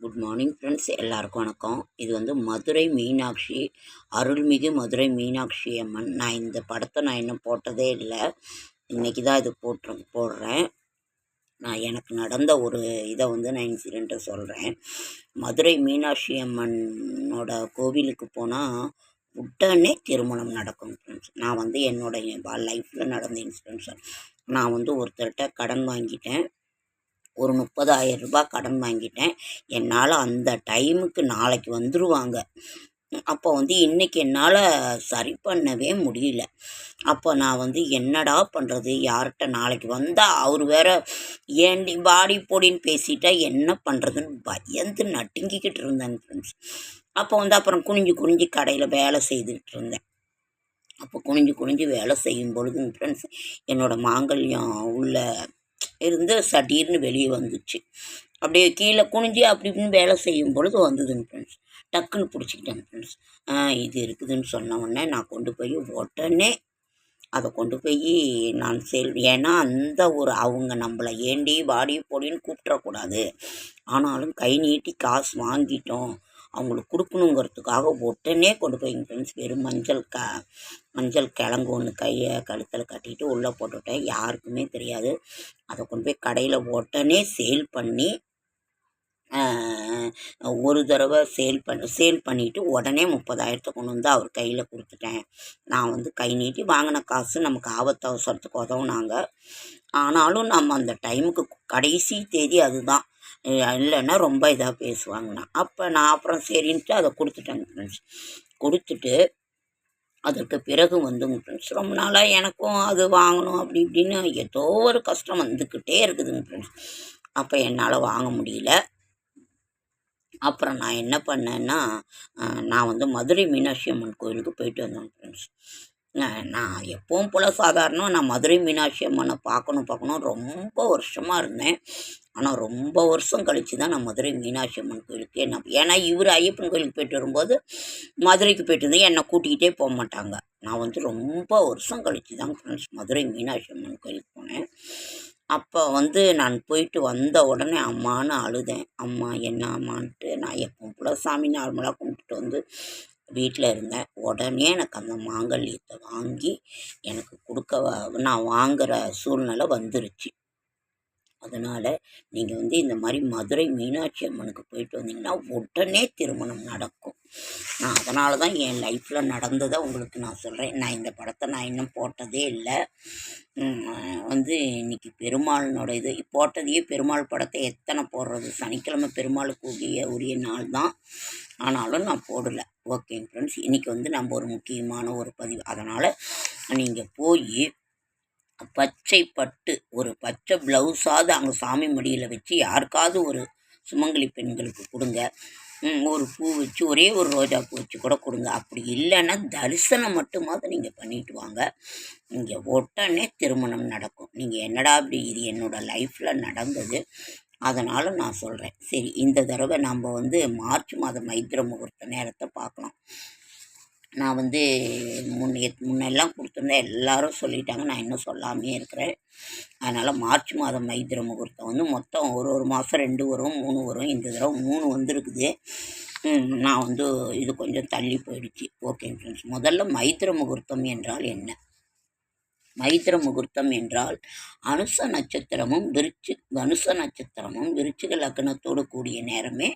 Good morning friends எல்லாருக்கும் வணக்கம். இது வந்து மதுரை மீனாட்சி அருள்மிகு மதுரை மீனாட்சி அம்மன். நான் இந்த படத்தை நான் இன்னும் போட்டதே இல்லை. இன்றைக்கி தான் இது போட்டு போடுறேன். நான் எனக்கு நடந்த ஒரு இதை வந்து நான் இன்சிடெண்ட்டை சொல்கிறேன் மதுரை மீனாட்சி அம்மனோட கோவிலுக்கு போனால் உடனே திருமணம் நடக்கும் ஃப்ரெண்ட்ஸ் நான் வந்து என்னோட லைஃப்பில் நடந்த இன்சிடென்ட்ஸ் நான் வந்து ஒருத்தர்கிட்ட கடன் வாங்கிட்டேன். ஒரு முப்பதாயிரம் ரூபாய் கடன் வாங்கிட்டேன். என்னால் அந்த டைமுக்கு நாளைக்கு வந்துடுவாங்க அப்போ வந்து இன்றைக்கி என்னால் சரி பண்ணவே முடியல. அப்போ நான் வந்து என்னடா பண்ணுறது யார்கிட்ட நாளைக்கு வந்தால் அவர் வேற ஏண்டி பாடி பொடின்னு பேசிட்டா என்ன பண்ணுறதுன்னு பயந்து நட்டுங்கிக்கிட்டு இருந்தேன் ஃப்ரெண்ட்ஸ் அப்போ வந்து அப்புறம் குனிஞ்சு குனிஞ்சு கடையில் வேலை செய்துக்கிட்டு இருந்தேன். அப்போ குனிஞ்சு குனிஞ்சு வேலை செய்யும் பொழுதுங்க ஃப்ரெண்ட்ஸ் என்னோடய மாங்கல்யம் உள்ள இருந்து சடீர்னு வெளியே வந்துச்சு. அப்படியே கீழே குனிஞ்சு அப்படி இப்படின்னு வேலை செய்யும் பொழுது வந்ததுங்க ஃப்ரெண்ட்ஸ் டக்குன்னு பிடிச்சிக்கிட்டேன் ஃப்ரெண்ட்ஸ் இது இருக்குதுன்னு சொன்ன உடனே நான் கொண்டு போய் உடனே அதை கொண்டு போய் நான் செல் ஏன்னா அந்த ஒரு அவங்க நம்மளை ஏண்டி வாடி போடின்னு கூப்பிட்றக்கூடாது ஆனாலும் கை நீட்டி காசு வாங்கிட்டோம். அவங்களுக்கு கொடுக்கணுங்கிறதுக்காக உடனே கொண்டு போய் எங்கள் ஃப்ரெண்ட்ஸ் வெறும் மஞ்சள் க மஞ்சள் கிழங்கு ஒன்று கையை கழுத்தில் கட்டிட்டு உள்ளே போட்டுவிட்டேன் யாருக்குமே தெரியாது. அதை கொண்டு போய் கடையில் உடனே சேல் பண்ணி ஒரு தடவை சேல் பண்ண சேல் பண்ணிவிட்டு உடனே முப்பதாயிரத்தை கொண்டு வந்து அவர் கையில் கொடுத்துட்டேன். நான் வந்து கை நீட்டி வாங்கின காசு நமக்கு ஆபத்து அவசரத்துக்கு உதவுனாங்க. ஆனாலும் நம்ம அந்த டைமுக்கு கடைசி தேதி அதுதான். இல்லைன்னா ரொம்ப இதாக பேசுவாங்கண்ணா. அப்போ நான் அப்புறம் சரின்ட்டு அதை கொடுத்துட்டேங்க ஃப்ரெண்ட்ஸ் கொடுத்துட்டு அதற்கு பிறகு வந்துங்க ஃப்ரெண்ட்ஸ் ரொம்ப நாளாக எனக்கும் அது வாங்கணும் அப்படி இப்படின்னு ஏதோ ஒரு கஷ்டம் வந்துக்கிட்டே இருக்குதுங்க ஃப்ரெண்ட்ஸ் அப்போ என்னால் வாங்க முடியல. அப்புறம் நான் என்ன பண்ணேன்னா நான் வந்து மதுரை மீனாட்சி அம்மன் கோயிலுக்கு போயிட்டு வந்தேன் ஃப்ரெண்ட்ஸ் நான் எப்பவும் போல் சாதாரணம் நான் மதுரை மீனாட்சி அம்மனை பார்க்கணும் பார்க்கணும். ரொம்ப வருஷமாக இருந்தேன். ஆனால் ரொம்ப வருஷம் கழித்து தான் நான் மதுரை மீனாட்சி அம்மன் கோயிலுக்கு என்ன ஏன்னா இவர் ஐயப்பன் கோயிலுக்கு போயிட்டு வரும்போது மதுரைக்கு போயிட்டு இருந்தேன் என்னை கூட்டிக்கிட்டே போக மாட்டாங்க. நான் வந்து ரொம்ப வருஷம் கழித்து தான் ஃப்ரெண்ட்ஸ் மதுரை மீனாட்சி அம்மன் கோயிலுக்கு போனேன். அப்போ வந்து நான் போயிட்டு வந்த உடனே அம்மான்னு அழுதேன். அம்மா என்ன அம்மான்ட்டு? நான் எப்போ கூட சாமி நார்மலாக கும்பிட்டுட்டு வந்து வீட்டில் இருந்தேன். உடனே எனக்கு அந்த மாங்கல்யத்தை வாங்கி எனக்கு கொடுக்க நான் வாங்குகிற சூழ்நிலை வந்துருச்சு. அதனால் நீங்கள் வந்து இந்த மாதிரி மதுரை மீனாட்சி அம்மனுக்கு போயிட்டு வந்தீங்கன்னா உடனே திருமணம் நடக்கும். நான் அதனால தான் என் லைஃப்பில் நடந்ததை உங்களுக்கு நான் சொல்கிறேன் நான் இந்த படத்தை நான் இன்னும் போட்டதே இல்லை. வந்து இன்றைக்கி பெருமாளினோட இது. போட்டதையே பெருமாள் படத்தை எத்தனை போடுறது? சனிக்கிழமை பெருமாளுக்கு உரிய உரிய நாள் தான். ஆனாலும் நான் போடலை. ஓகேங்க ஃப்ரெண்ட்ஸ் இன்றைக்கி வந்து நம்ம ஒரு முக்கியமான ஒரு பதிவு. அதனால் நீங்கள் போய் பச்சை பட்டு ஒரு பச்சை ப்ளவுஸாவது அங்கே சாமி மடியில் வச்சு யாருக்காவது ஒரு சுமங்கலி பெண்களுக்கு கொடுங்க. ஒரு பூ வச்சு ஒரே ஒரு ரோஜா பூ வச்சு கூட கொடுங்க. அப்படி இல்லைன்னா தரிசனம் மட்டுமாவது நீங்கள் பண்ணிட்டு வாங்க. இங்கே உடனே திருமணம் நடக்கும். நீங்கள் என்னடா அப்படி இது என்னோடய லைஃப்பில் நடந்தது? அதனால் நான் சொல்கிறேன் சரி இந்த தடவை நம்ம வந்து மார்ச் மாதம் மைத்திர முகூர்த்த நேரத்தை பார்க்கலாம். நான் வந்து முன்னே முன்னெல்லாம் கொடுத்துருந்தேன். எல்லாரும் சொல்லிட்டாங்க. நான் இன்னும் சொல்லாமே இருக்கிறேன். அதனால் மார்ச் மாதம் மைத்திர முகூர்த்தம் வந்து மொத்தம் ஒரு ஒரு மாதம் ரெண்டு வரும் மூணு வரும். இந்த தடவை மூணு வந்துருக்குது. நான் வந்து இது கொஞ்சம் தள்ளி போயிடுச்சு. Okay friends. முதல்ல மைத்திர முகூர்த்தம் என்றால் என்ன? மைத்திர முகூர்த்தம் என்றால் அனுச நட்சத்திரமும் விருச்சி அனுச நட்சத்திரமும் விருச்சிக லக்னத்தோடு கூடிய நேரமே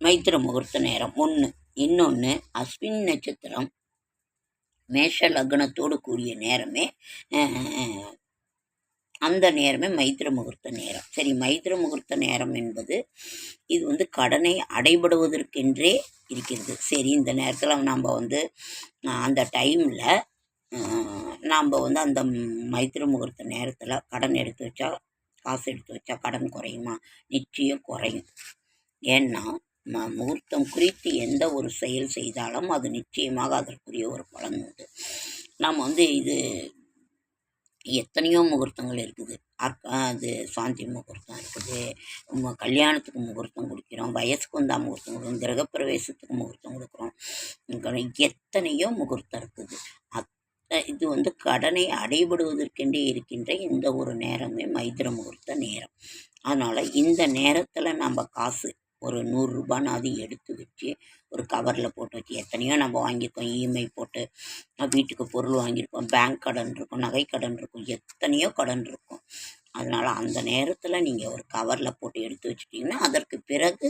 மைத்திர முகூர்த்த நேரம். ஒன்று இன்னொன்று அஸ்வின் நட்சத்திரம் மேஷ லக்னத்தோடு கூடிய நேரமே அந்த நேரமே மைத்திர முகூர்த்த நேரம். சரி மைத்திர முகூர்த்த நேரம் என்பது இது வந்து கடனை அடைபடுவதற்கென்றே இருக்கிறது. சரி இந்த நேரத்தில் நம்ம வந்து அந்த டைமில் நாம் வந்து அந்த மைத்திர முகூர்த்த நேரத்தில் கடன் எடுத்து வச்சா காசு எடுத்து வச்சா கடன் குறையுமா? நிச்சயம் குறையும். ஏன்னா முகூர்த்தம் குறித்து எந்த ஒரு செயல் செய்தாலும் அது நிச்சயமாக அதற்குரிய ஒரு பலன் உண்டு. நாம் வந்து இது எத்தனையோ முகூர்த்தங்கள் இருக்குது. அது சாந்தி முகூர்த்தம் இருக்குது. கல்யாணத்துக்கு முகூர்த்தம் கொடுக்கிறோம். வயசுக்கு வந்தால் முகூர்த்தம் கொடுக்குறோம். கிரகப்பிரவேசத்துக்கு முகூர்த்தம் கொடுக்குறோம். எத்தனையோ முகூர்த்தம் இருக்குது. அத்த இது வந்து கடனை அடைபடுவதற்கென்றே இருக்கின்ற இந்த ஒரு நேரமே மைத்திர முகூர்த்த நேரம். அதனால் இந்த நேரத்தில் நம்ம காசு ஒரு நூறுரூபான்னு அது எடுத்து வச்சு ஒரு கவரில் போட்டு வச்சு எத்தனையோ நம்ம வாங்கியிருக்கோம் இஎம்ஐ போட்டு. வீட்டுக்கு பொருள் வாங்கியிருக்கோம் பேங்க் கடன் இருக்கும் நகை கடன் இருக்கும் எத்தனையோ கடன் இருக்கும். அதனால் அந்த நேரத்தில் நீங்கள் ஒரு கவரில் போட்டு எடுத்து வச்சிட்டிங்கன்னா அதற்கு பிறகு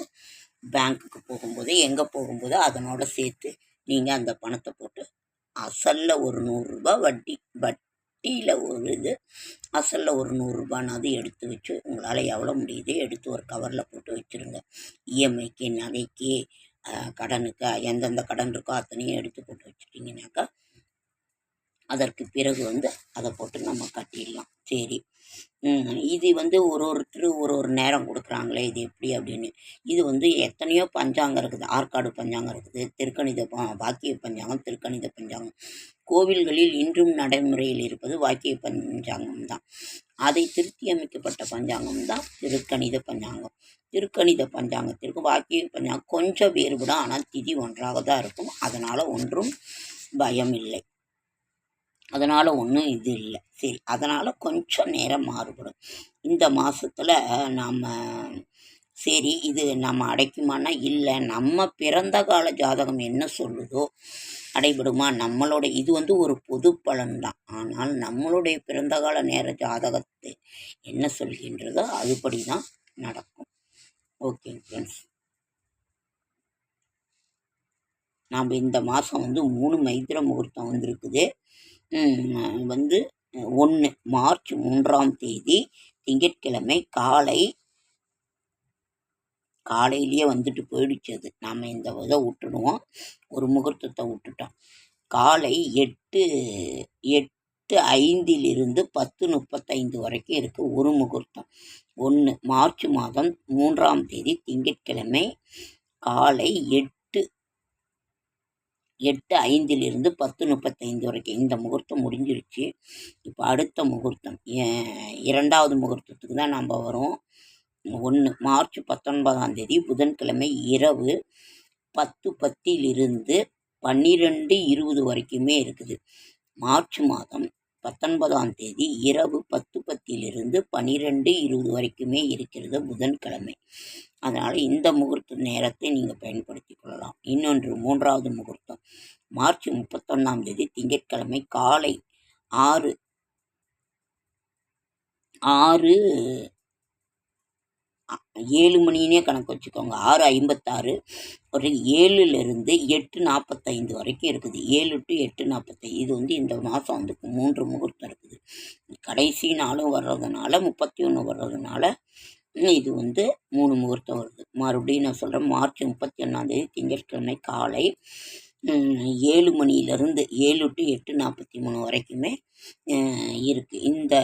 பேங்க்குக்கு போகும்போது எங்கே போகும்போது அதனோட சேர்த்து நீங்கள் அந்த பணத்தை போட்டு அசலில் ஒரு நூறுரூபா வட்டி வட்டியில் ஒரு இது அசலில் ஒரு நூறுரூபானாவது எடுத்து வச்சு உங்களால் எவ்வளோ முடியுதோ எடுத்து ஒரு கவரில் போட்டு வச்சுருங்க. இஎம்ஐக்கு நகைக்கு கடனுக்கு எந்தெந்த கடன் இருக்கோ அத்தனையும் எடுத்து போட்டு வச்சிட்டிங்கனாக்கா அதற்கு பிறகு வந்து அதை போட்டு நம்ம கட்டிடலாம். சரி. இது வந்து ஒரு ஒருத்தர் ஒரு ஒரு நேரம் கொடுக்குறாங்களே இது எப்படி அப்படின்னு. இது வந்து எத்தனையோ பஞ்சாங்கம் இருக்குது. ஆற்காடு பஞ்சாங்கம் இருக்குது திருக்கணித வாக்கிய பஞ்சாங்கம் திருக்கணித பஞ்சாங்கம். கோவில்களில் இன்றும் நடைமுறையில் இருப்பது வாக்கிய பஞ்சாங்கம் தான். அதை திருத்தி அமைக்கப்பட்ட பஞ்சாங்கம் தான் திருக்கணித பஞ்சாங்கம். திருக்கணித பஞ்சாங்கத்திற்கும் வாக்கிய பஞ்சாங்கம் கொஞ்சம் வேறுபடும். ஆனால் திதி ஒன்றாக தான் இருக்கும். அதனால் ஒன்றும் பயம் இல்லை அதனால் ஒன்றும் இது இல்லை. சரி அதனால் கொஞ்சம் நேரம் மாறுபடும். இந்த மாதத்தில் நாம் சரி இது நம்ம அடைக்குமானா இல்லை நம்ம பிறந்த கால ஜாதகம் என்ன சொல்லுதோ அடைபடுமா? நம்மளோட இது வந்து ஒரு பொது பலன் தான் ஆனால் நம்மளுடைய பிறந்த கால நேர ஜாதகத்தை என்ன சொல்கின்றதோ அதுபடி தான் நடக்கும். ஓகே ஃப்ரெண்ட்ஸ் நாம் இந்த மாதம் வந்து மூணு மைத்திர முகூர்த்தம் வந்திருக்குது. வந்து ஒன்று மார்ச் மூன்றாம் தேதி திங்கட்கிழமை காலை காலையிலேயே வந்துட்டு போயிடுச்சு அது. நாம் இந்த இதை விட்டுடுவோம். ஒரு முகூர்த்தத்தை விட்டுட்டோம். காலை எட்டு எட்டு ஐந்திலிருந்து பத்து முப்பத்தைந்து வரைக்கும் இருக்குது ஒரு முகூர்த்தம். ஒன்று மார்ச் மாதம் மூன்றாம் தேதி திங்கட்கிழமை காலை எட்டு எட்டு ஐந்திலிருந்து பத்து முப்பத்தைந்து வரைக்கும். இந்த முகூர்த்தம் முடிஞ்சிருச்சு. இப்போ அடுத்த முகூர்த்தம் ஏ- இரண்டாவது முகூர்த்தத்துக்கு தான் நம்ம வரோம். ஒன்று மார்ச் பத்தொன்பதாம் தேதி புதன்கிழமை இரவு பத்து பத்திலிருந்து பன்னிரெண்டு இருபது வரைக்குமே இருக்குது. மார்ச் மாதம் பத்தொன்பதாம் தேதி இரவு பத்து பத்திலிருந்து பன்னிரெண்டு இருபது வரைக்குமே இருக்கிறது புதன்கிழமை. அதனால் இந்த முகூர்த்த நேரத்தை நீங்கள் பயன்படுத்தி கொள்ளலாம். இன்னொன்று மூன்றாவது முகூர்த்தம். மார்ச் முப்பத்தொன்னாம் தேதி திங்கட்கிழமை காலை ஆறு ஆறு ஏழு மணினே கணக்கு வச்சுக்கோங்க. ஆறு ஐம்பத்தாறு. ஒரு ஏழுலேருந்து எட்டு நாற்பத்தைந்து வரைக்கும் இருக்குது. ஏழு டு எட்டு நாற்பத்தைந்து இது வந்து இந்த மாதம் வந்து மூன்று முகூர்த்தம் இருக்குது. கடைசி நாளும் வர்றதுனால முப்பத்தி ஒன்று வர்றதுனால இது வந்து மூணு முகூர்த்தம் வருது. மறுபடியும் நான் சொல்கிறேன் மார்ச் முப்பத்தி ஒன்றாந்தேதி திங்கட்கிழமை காலை ஏழு மணியிலிருந்து ஏழு டு எட்டு நாற்பத்தி மூணு வரைக்குமே இருக்குது இந்த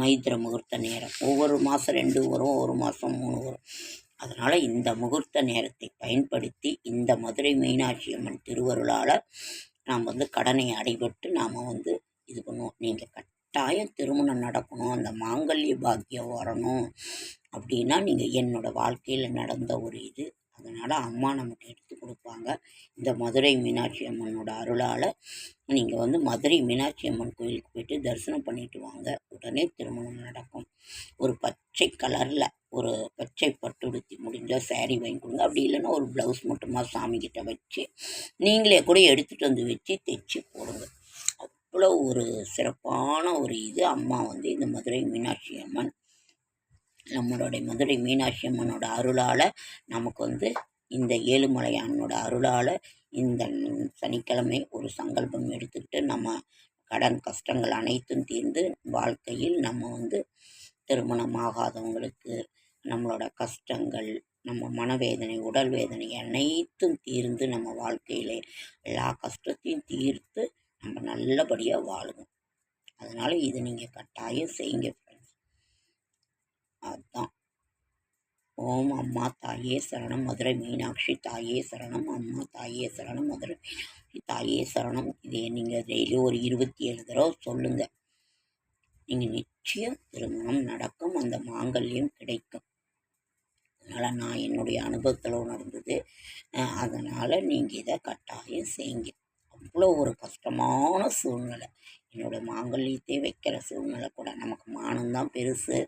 மைத்திர முகூர்த்த நேரம். ஒவ்வொரு மாதம் ரெண்டு வரும் ஒரு மாதம் மூணு வரும். அதனால் இந்த முகூர்த்த நேரத்தை பயன்படுத்தி இந்த மதுரை மீனாட்சி அம்மன் திருவருளால் நாம் வந்து கடனை அடைபட்டு நாம் வந்து இது பண்ணுவோம். நீங்கள் கட்டாயம் திருமணம் நடக்கணும் அந்த மாங்கல்ய பாக்கியம் வரணும் அப்படின்னா நீங்கள் என்னோடய வாழ்க்கையில் நடந்த ஒரு இது அதனால் அம்மா நமக்கு எடுத்து கொடுப்பாங்க. இந்த மதுரை மீனாட்சி அம்மனோட அருளால் நீங்கள் வந்து மதுரை மீனாட்சி அம்மன் கோயிலுக்கு போயிட்டு தரிசனம் பண்ணிட்டு வாங்க. உடனே திருமணம் நடக்கும். ஒரு பச்சை கலரில் ஒரு பச்சை பட்டுடுத்தி முடிஞ்சால் சேரீ வாங்கி கொடுங்க. அப்படி இல்லைன்னா ஒரு ப்ளவுஸ் மட்டுமா சாமிக்கிட்ட வச்சு நீங்களே கூட எடுத்துகிட்டு வந்து வச்சு தைச்சி போடுங்க. அவ்வளோ ஒரு சிறப்பான ஒரு இது அம்மா வந்து இந்த மதுரை மீனாட்சி அம்மன் நம்மளுடைய மதுரை மீனாட்சி அம்மனோட அருளால் நமக்கு வந்து இந்த ஏழுமலையானோட அருளால் இந்த சனிக்கிழமை ஒரு சங்கல்பம் எடுத்துக்கிட்டு நம்ம கடன் கஷ்டங்கள் அனைத்தும் தீர்ந்து வாழ்க்கையில் நம்ம வந்து திருமணமாகாதவங்களுக்கு நம்மளோட கஷ்டங்கள் நம்ம மனவேதனை உடல் வேதனை அனைத்தும் தீர்ந்து நம்ம வாழ்க்கையிலே எல்லா கஷ்டத்தையும் தீர்த்து நம்ம நல்லபடியாக வாழுவோம். அதனால் இதை நீங்கள் கட்டாயம் செய்யுங்க. அதுதான் ஓம் அம்மா தாயே சரணம். மதுரை மீனாட்சி தாயே சரணம். அம்மா தாயே சரணம். மதுரை மீனாட்சி தாயே சரணம். இதை நீங்கள் டெய்லி ஒரு இருபத்தி ஏழு தடவை சொல்லுங்கள் நீங்கள் நிச்சயம் திருமணம் நடக்கும். அந்த மாங்கல்யம் கிடைக்கும். அதனால் நான் என்னுடைய அனுபவத்தில் உணர்ந்தது அதனால் நீங்கள் இதை கட்டாயம் செய்யுங்க. அவ்வளோ ஒரு கஷ்டமான சூழ்நிலை. என்னோடய மாங்கல்யத்தை வைக்கிற சூழ்நிலை கூட நமக்கு மானம்தான் பெருசு.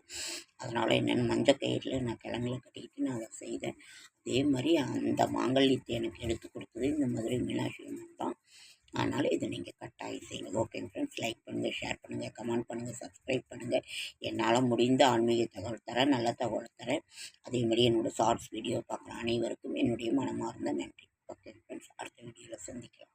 அதனால் என்னென்னு மஞ்சள் கயிறில் நான் கிழங்குல கட்டிக்கிட்டு நான் அதை செய்தேன். அதே மாதிரி அந்த மாங்கல்யத்தை எனக்கு எடுத்து கொடுத்தது இந்த மதுரை மீனாட்சி அம்மன் தான். அதனால் இதை நீங்கள் கட்டாயம் செய்யுங்க. ஓகேங்க ஃப்ரெண்ட்ஸ் லைக் பண்ணுங்கள் ஷேர் பண்ணுங்கள் கமெண்ட் பண்ணுங்கள் சப்ஸ்கிரைப் பண்ணுங்கள் என்னால் முடிந்த ஆன்மீக தகவல் தரேன் நல்ல தகவல் தரேன். அதே மாதிரி என்னோடய ஷார்ட்ஸ் வீடியோ பார்க்குற அனைவருக்கும் என்னுடைய மனமார்ந்த நன்றி. ஓகே ஃப்ரெண்ட்ஸ் அடுத்த வீடியோவில் சந்திக்கலாம்.